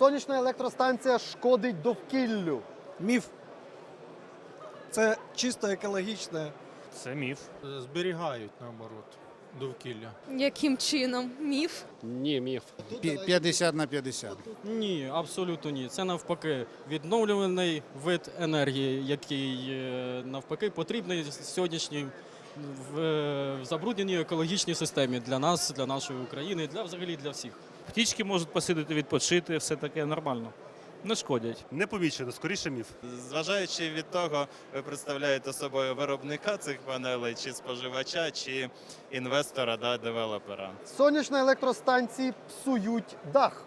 Сонячна електростанція шкодить довкіллю. Міф. Це чисто екологічне. Це міф. зберігають наоборот довкілля. Яким чином? Міф? Ні, міф. Пі- 50 на 50. Ні, абсолютно ні. Це навпаки відновлюваний вид енергії, який е, навпаки потрібний сьогоднішній в, в забрудненій екологічній системі для нас, для нашої України, для взагалі для всіх. Птічки можуть посидіти, відпочити, все таке нормально. Не шкодять. Не помічено, скоріше міф. Зважаючи від того, ви представляєте собою виробника цих панелей, чи споживача, чи інвестора, да, девелопера. Сонячні електростанції псують дах.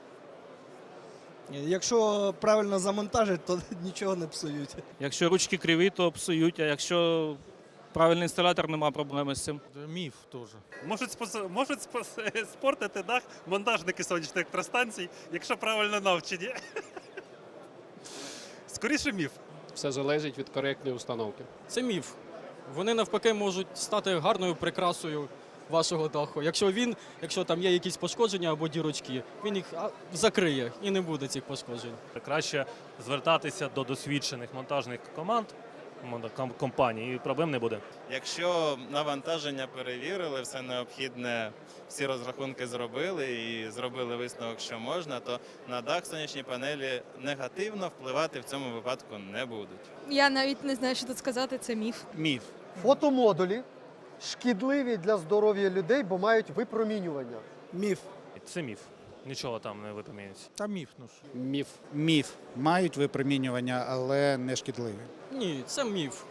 Якщо правильно замонтажить, то нічого не псують. Якщо ручки криві, то псують, а якщо правильний інсталятор, нема проблеми з цим. Це міф теж. Можуть, спос- можуть спос- спортити дах монтажники сонячних електростанцій, якщо правильно навчені. Скоріше міф. Все залежить від коректної установки. Це міф. Вони навпаки можуть стати гарною прикрасою вашого даху. Якщо він, якщо там є якісь пошкодження або дірочки, він їх закриє і не буде цих пошкоджень. Краще звертатися до досвідчених монтажних команд, компаній, і проблем не буде. Якщо навантаження перевірили, все необхідне, всі розрахунки зробили і зробили висновок, що можна, то на дах сонячні панелі негативно впливати в цьому випадку не будуть. Я навіть не знаю, що тут сказати. Це міф. Міф. Фотомодулі шкідливі для здоров'я людей, бо мають випромінювання. Міф. Це міф. Нічого там не випромінюється. Та міф, ну ж. Міф. Міф. Мають випромінювання, але не шкідливі. Ні, це міф.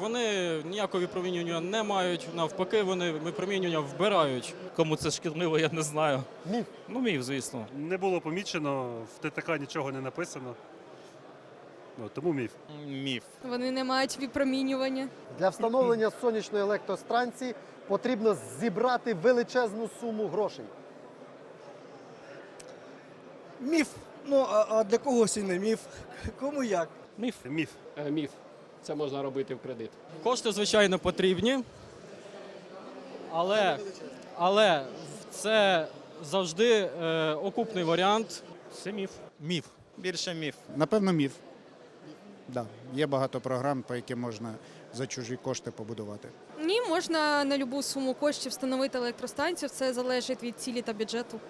Вони ніякого випромінювання не мають, навпаки, вони випромінювання вбирають. Кому це шкідливо, я не знаю. Міф. Ну, міф, звісно. Не було помічено, в ТТК нічого не написано. Ну, тому міф. Міф. Вони не мають випромінювання. Для встановлення сонячної електростанції потрібно зібрати величезну суму грошей. Міф. Ну, а, а для когось і не міф. Кому як? Міф. Міф. Е, Міф. Це можна робити в кредит. Кошти, звичайно, потрібні, але, але це завжди е, окупний варіант. Це міф. Міф. Більше міф. Напевно, міф. Да. Є багато програм, по яким можна за чужі кошти побудувати. Ні, можна на любу суму коштів встановити електростанцію. Це залежить від цілі та бюджету.